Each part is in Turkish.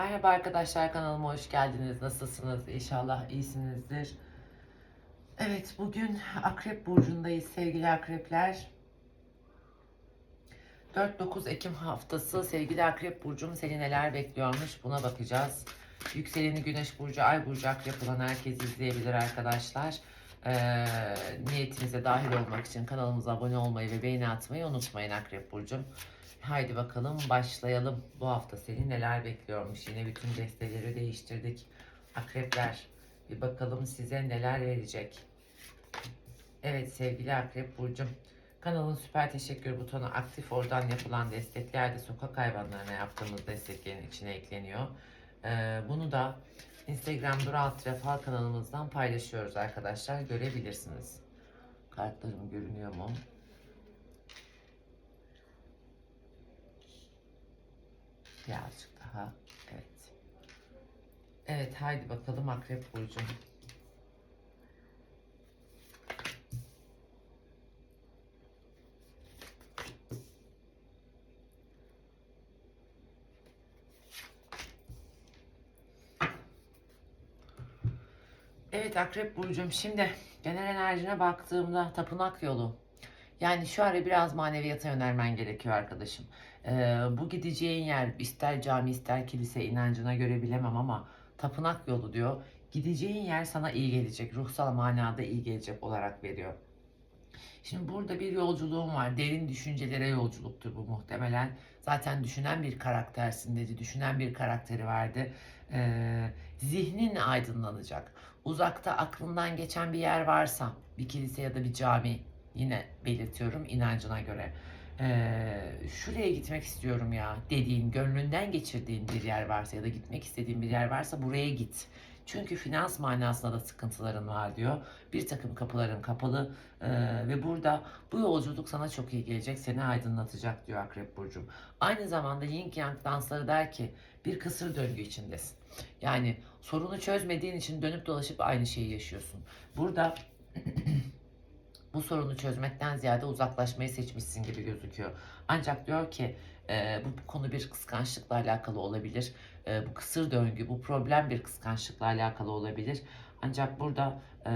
Merhaba arkadaşlar kanalıma hoş geldiniz. Nasılsınız? İnşallah iyisinizdir. Evet bugün Akrep Burcu'ndayız sevgili akrepler. 4-9 Ekim haftası sevgili Akrep Burcu'm seni neler bekliyormuş buna bakacağız. Yükseleni Güneş Burcu, Ay Burcu Akrep olan herkes izleyebilir arkadaşlar. Ee, niyetinize dahil olmak için kanalımıza abone olmayı ve beğeni atmayı unutmayın Akrep Burcu'm. Haydi bakalım başlayalım. Bu hafta seni neler bekliyormuş. Yine bütün desteleri değiştirdik. Akrepler bir bakalım size neler verecek. Evet sevgili Akrep Burcum. Kanalın süper teşekkür butonu aktif. Oradan yapılan destekler de sokak hayvanlarına yaptığımız desteklerin içine ekleniyor. Ee, bunu da Instagram Dural Trafal kanalımızdan paylaşıyoruz arkadaşlar. Görebilirsiniz. Kartlarım görünüyor mu? Birazcık daha. Evet. Evet haydi bakalım Akrep Burcu. Evet Akrep Burcu'm şimdi genel enerjine baktığımda tapınak yolu. Yani şu ara biraz maneviyata yönelmen gerekiyor arkadaşım. Ee, bu gideceğin yer ister cami ister kilise inancına göre bilemem ama tapınak yolu diyor. Gideceğin yer sana iyi gelecek. Ruhsal manada iyi gelecek olarak veriyor. Şimdi burada bir yolculuğum var. Derin düşüncelere yolculuktur bu muhtemelen. Zaten düşünen bir karaktersin dedi. Düşünen bir karakteri vardı. Ee, zihnin aydınlanacak. Uzakta aklından geçen bir yer varsa bir kilise ya da bir cami yine belirtiyorum inancına göre. Ee, şuraya gitmek istiyorum ya dediğin, gönlünden geçirdiğin bir yer varsa ya da gitmek istediğin bir yer varsa buraya git. Çünkü finans manasında da sıkıntıların var diyor. Bir takım kapıların kapalı ee, ve burada bu yolculuk sana çok iyi gelecek, seni aydınlatacak diyor Akrep Burcu'm. Aynı zamanda Yin Yang dansları der ki bir kısır döngü içindesin. Yani sorunu çözmediğin için dönüp dolaşıp aynı şeyi yaşıyorsun. Burada bu sorunu çözmekten ziyade uzaklaşmayı seçmişsin gibi gözüküyor. Ancak diyor ki e, bu konu bir kıskançlıkla alakalı olabilir. E, bu kısır döngü, bu problem bir kıskançlıkla alakalı olabilir. Ancak burada e,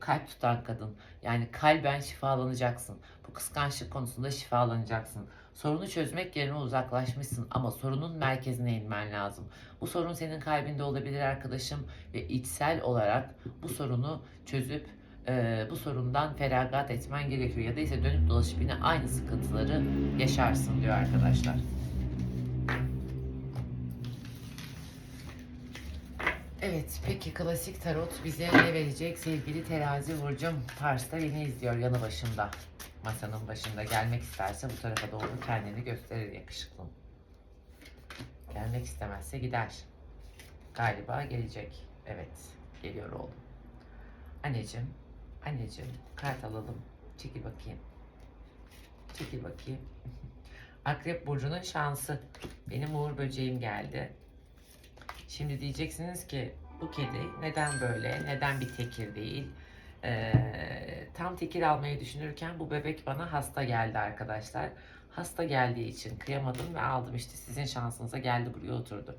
kalp tutan kadın yani kalben şifalanacaksın. Bu kıskançlık konusunda şifalanacaksın. Sorunu çözmek yerine uzaklaşmışsın ama sorunun merkezine inmen lazım. Bu sorun senin kalbinde olabilir arkadaşım ve içsel olarak bu sorunu çözüp e, bu sorundan feragat etmen gerekiyor. Ya da ise dönüp dolaşıp yine aynı sıkıntıları yaşarsın diyor arkadaşlar. Evet, peki klasik tarot bize ne verecek sevgili terazi burcum? Pars'ta beni izliyor yanı başında. Masanın başında gelmek isterse bu tarafa doğru kendini gösterir yakışıklım. Gelmek istemezse gider. Galiba gelecek. Evet, geliyor oğlum. Anneciğim, anneciğim kart alalım. Çekil bakayım. Çekil bakayım. Akrep burcunun şansı. Benim uğur böceğim geldi. Şimdi diyeceksiniz ki bu kedi neden böyle, neden bir tekir değil? Ee, tam tekir almayı düşünürken bu bebek bana hasta geldi arkadaşlar. Hasta geldiği için kıyamadım ve aldım işte sizin şansınıza geldi buraya oturdu.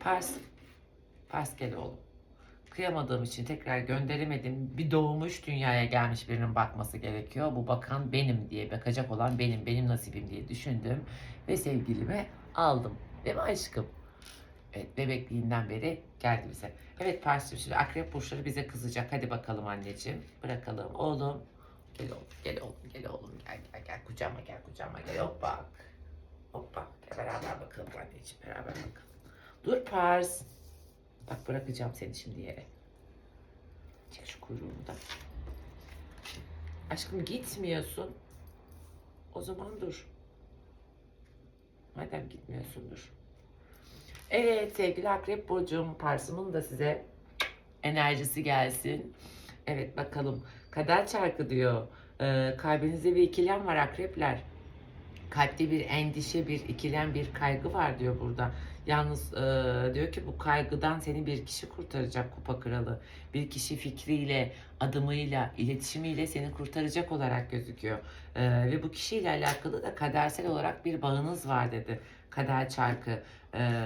Pars, Pars gel oğlum. Kıyamadığım için tekrar gönderemedim. Bir doğmuş dünyaya gelmiş birinin bakması gerekiyor. Bu bakan benim diye, bakacak olan benim, benim nasibim diye düşündüm. Ve sevgilime aldım. Değil mi aşkım? Evet bebekliğinden beri geldi bize. Evet Pars'cığım şimdi akrep burçları bize kızacak. Hadi bakalım anneciğim. Bırakalım. Oğlum. Gel oğlum. Gel oğlum. Gel oğlum. Gel gel gel. Kucağıma gel. Kucağıma gel. Hoppa. Hoppa. Beraber bakalım anneciğim. Beraber bakalım. Dur Pars. Bak bırakacağım seni şimdi yere. Çek şu kuyruğunu. Aşkım gitmiyorsun. O zaman dur. Madem gitmiyorsun dur. Evet sevgili Akrep Burcu'm Parsım'ın da size enerjisi gelsin. Evet bakalım. Kader çarkı diyor. Ee, kalbinizde bir ikilem var akrepler. Kalpte bir endişe, bir ikilem, bir kaygı var diyor burada. Yalnız e, diyor ki bu kaygıdan seni bir kişi kurtaracak kupa kralı. Bir kişi fikriyle, adımıyla, iletişimiyle seni kurtaracak olarak gözüküyor. E, ve bu kişiyle alakalı da kadersel olarak bir bağınız var dedi. Kader çarkı. Ee,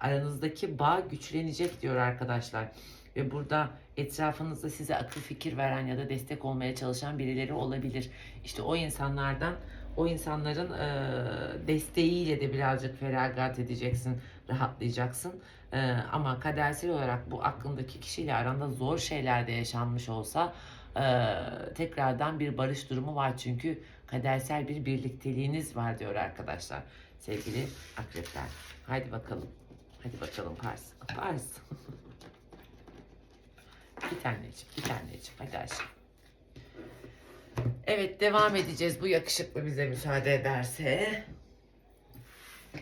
aranızdaki bağ güçlenecek diyor arkadaşlar. Ve burada etrafınızda size akıl fikir veren ya da destek olmaya çalışan birileri olabilir. İşte o insanlardan, o insanların e, desteğiyle de birazcık feragat edeceksin, rahatlayacaksın. E, ama kadersel olarak bu aklındaki kişiyle aranda zor şeyler de yaşanmış olsa e, tekrardan bir barış durumu var. Çünkü kadersel bir birlikteliğiniz var diyor arkadaşlar. Sevgili akrepler. Haydi bakalım. Hadi bakalım Pars. Pars. bir taneciğim, bir taneciğim. Hadi aşkım. Evet devam edeceğiz. Bu yakışıklı bize müsaade ederse.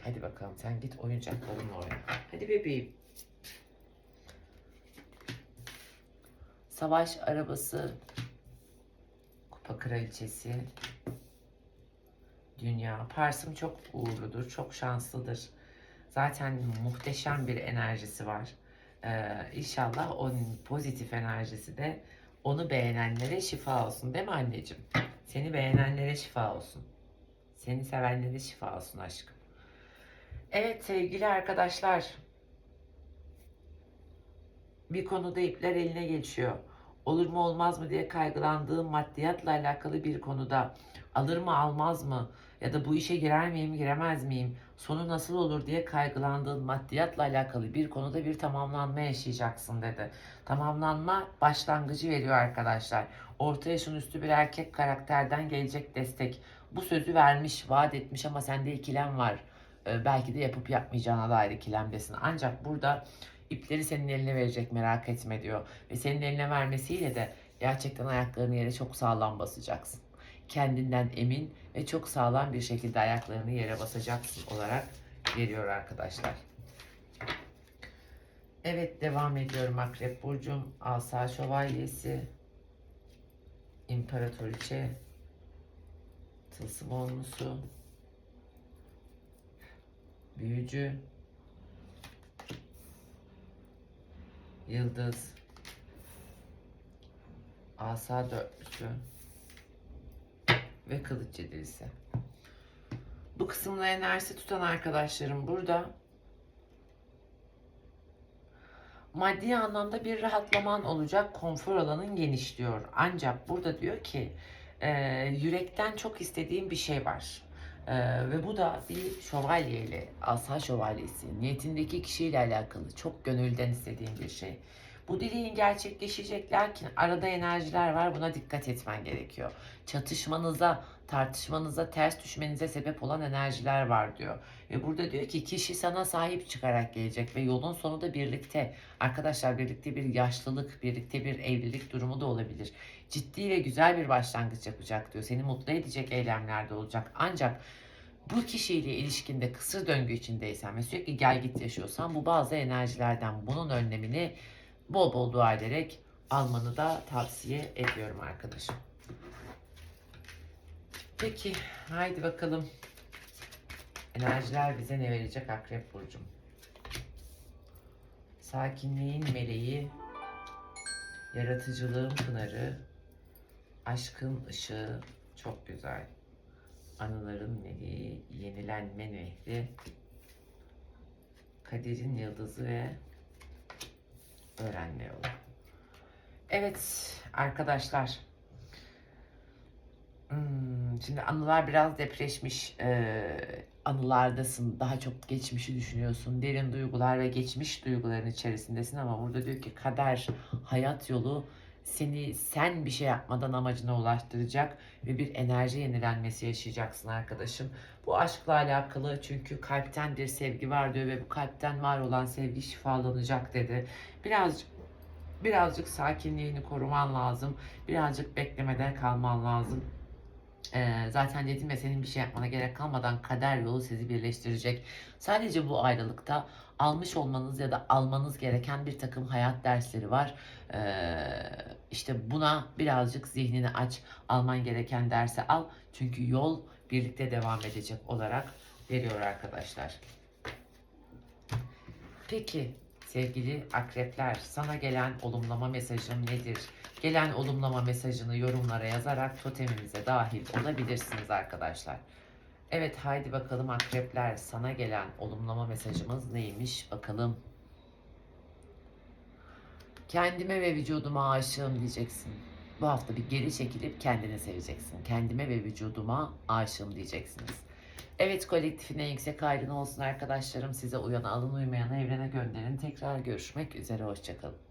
Hadi bakalım sen git oyuncaklarınla oyna. Hadi bebeğim. Savaş arabası. Kupa kraliçesi. Dünya. Pars'ım çok uğurludur, çok şanslıdır. Zaten muhteşem bir enerjisi var. Ee, inşallah onun pozitif enerjisi de onu beğenenlere şifa olsun değil mi anneciğim? Seni beğenenlere şifa olsun. Seni sevenlere şifa olsun aşkım. Evet sevgili arkadaşlar. Bir konuda ipler eline geçiyor. Olur mu olmaz mı diye kaygılandığım maddiyatla alakalı bir konuda alır mı almaz mı ya da bu işe girer miyim giremez miyim sonu nasıl olur diye kaygılandığın maddiyatla alakalı bir konuda bir tamamlanma yaşayacaksın dedi. Tamamlanma başlangıcı veriyor arkadaşlar. Orta yaşın üstü bir erkek karakterden gelecek destek. Bu sözü vermiş, vaat etmiş ama sende ikilem var. Ee, belki de yapıp yapmayacağına dair ikilemdesin. Ancak burada ipleri senin eline verecek merak etme diyor. Ve senin eline vermesiyle de gerçekten ayaklarını yere çok sağlam basacaksın. Kendinden emin ve çok sağlam bir şekilde ayaklarını yere basacaksın olarak veriyor arkadaşlar. Evet devam ediyorum Akrep Burcum. Asa Şövalyesi. İmparatoriçe. Tılsım onlusu. Büyücü. Yıldız. Asa dörtlüsü. Ve kılıç yedilisi. Bu kısımda enerjisi tutan arkadaşlarım burada. Maddi anlamda bir rahatlaman olacak, konfor alanın genişliyor. Ancak burada diyor ki e, yürekten çok istediğim bir şey var. E, ve bu da bir şövalyeyle, asa şövalyesi, niyetindeki kişiyle alakalı çok gönülden istediğim bir şey. Bu dileğin gerçekleşecek lakin arada enerjiler var buna dikkat etmen gerekiyor. Çatışmanıza, tartışmanıza, ters düşmenize sebep olan enerjiler var diyor. Ve burada diyor ki kişi sana sahip çıkarak gelecek ve yolun sonu da birlikte. Arkadaşlar birlikte bir yaşlılık, birlikte bir evlilik durumu da olabilir. Ciddi ve güzel bir başlangıç yapacak diyor. Seni mutlu edecek eylemlerde olacak. Ancak bu kişiyle ilişkinde kısır döngü içindeysen ve sürekli gel git yaşıyorsan bu bazı enerjilerden bunun önlemini bol bol dua ederek almanı da tavsiye ediyorum arkadaşım. Peki haydi bakalım. Enerjiler bize ne verecek Akrep Burcum? Sakinliğin meleği, yaratıcılığın pınarı, aşkın ışığı çok güzel. Anıların meleği, yenilenme nehri, kaderin yıldızı ve öğrenme. Evet arkadaşlar. Hmm, şimdi anılar biraz depreşmiş. Ee, anılardasın. Daha çok geçmişi düşünüyorsun. Derin duygular ve geçmiş duyguların içerisindesin ama burada diyor ki kader, hayat yolu seni sen bir şey yapmadan amacına ulaştıracak ve bir enerji yenilenmesi yaşayacaksın arkadaşım. Bu aşkla alakalı çünkü kalpten bir sevgi var diyor ve bu kalpten var olan sevgi şifalanacak dedi. Birazcık birazcık sakinliğini koruman lazım. Birazcık beklemeden kalman lazım. Ee, zaten dedim ya senin bir şey yapmana gerek kalmadan kader yolu sizi birleştirecek. Sadece bu ayrılıkta almış olmanız ya da almanız gereken bir takım hayat dersleri var. Ee, işte buna birazcık zihnini aç, alman gereken dersi al. Çünkü yol birlikte devam edecek olarak veriyor arkadaşlar. Peki sevgili akrepler sana gelen olumlama mesajım nedir? Gelen olumlama mesajını yorumlara yazarak totemimize dahil olabilirsiniz arkadaşlar. Evet haydi bakalım akrepler sana gelen olumlama mesajımız neymiş bakalım. Kendime ve vücuduma aşığım diyeceksin. Bu hafta bir geri çekilip kendini seveceksin. Kendime ve vücuduma aşığım diyeceksiniz. Evet kolektifin en yüksek ayrını olsun arkadaşlarım. Size uyanı alın uymayanı evrene gönderin. Tekrar görüşmek üzere. Hoşçakalın.